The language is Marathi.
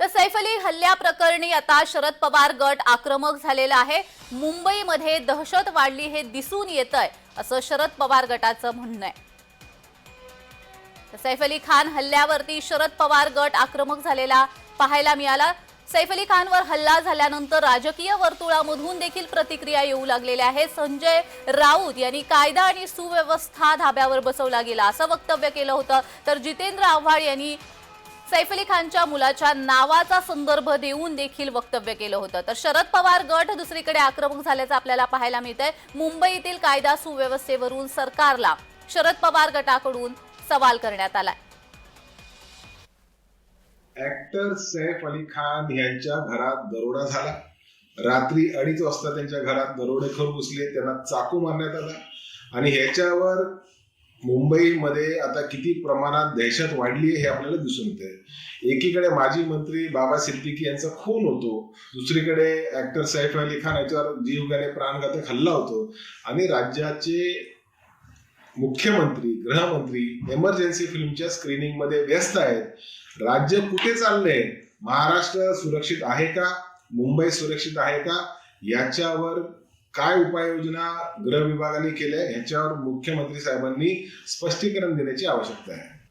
तर सैफ अली हल्ल्याप्रकरणी आता शरद पवार गट आक्रमक झालेला आहे. मुंबईमध्ये दहशत वाढली हे दिसून येत आहे असं शरद पवार गटाचं म्हणणं आहे. तर सैफ अली खान हल्ल्यावरती शरद पवार गट आक्रमक झालेला पाहायला मिळाला. सैफ अली खानवर हल्ला झाल्यानंतर राजकीय वर्तुळामधून देखील प्रतिक्रिया येऊ लागलेल्या आहेत. संजय राऊत यांनी कायदा आणि सुव्यवस्था धाब्यावर बसवला गेला असं वक्तव्य केलं होतं. तर जितेंद्र आव्हाड यांनी सैफ अली खानच्या मुलाच्या नावाचा संदर्भ देऊन देखील वक्तव्य केलं होतं. तर शरद पवार गट दुसरीकडे आक्रमक झाल्याचं आपल्याला पाहायला मिळतंय. मुंबईतील कायदा सुव्यवस्थेवरून सरकारला शरद पवार गटाकडून सवाल करण्यात आलाय. ऍक्टर सैफ अली खान यांच्या घरात दरोडा झाला. रात्री अडीच वाजता त्यांच्या घरात दरोडेखोर घुसले त्यांना चाकू मारण्यात आला. आणि ह्याच्यावर मुंबईमध्ये आता किती प्रमाणात दहशत वाढली आहे हे आपल्याला दिसून येते एकीकडे माजी मंत्री बाबा सिद्दीकी यांचा खून होतो दुसरीकडे ऍक्टर सैफ अली खान याच्यावर जीवघाणे प्राणघातक हल्ला होतो. आणि राज्याचे मुख्यमंत्री गृहमंत्री एमर्जन्सी फिल्मच्या स्क्रीनिंगमध्ये व्यस्त आहेत. राज्य कुठे चाललंय? महाराष्ट्र सुरक्षित आहे का? मुंबई सुरक्षित आहे का? याच्यावर काय उपाययोजना गृह विभागाने केल्या ह्याच्यावर मुख्यमंत्री साहेबांनी स्पष्टीकरण देण्याची आवश्यकता आहे.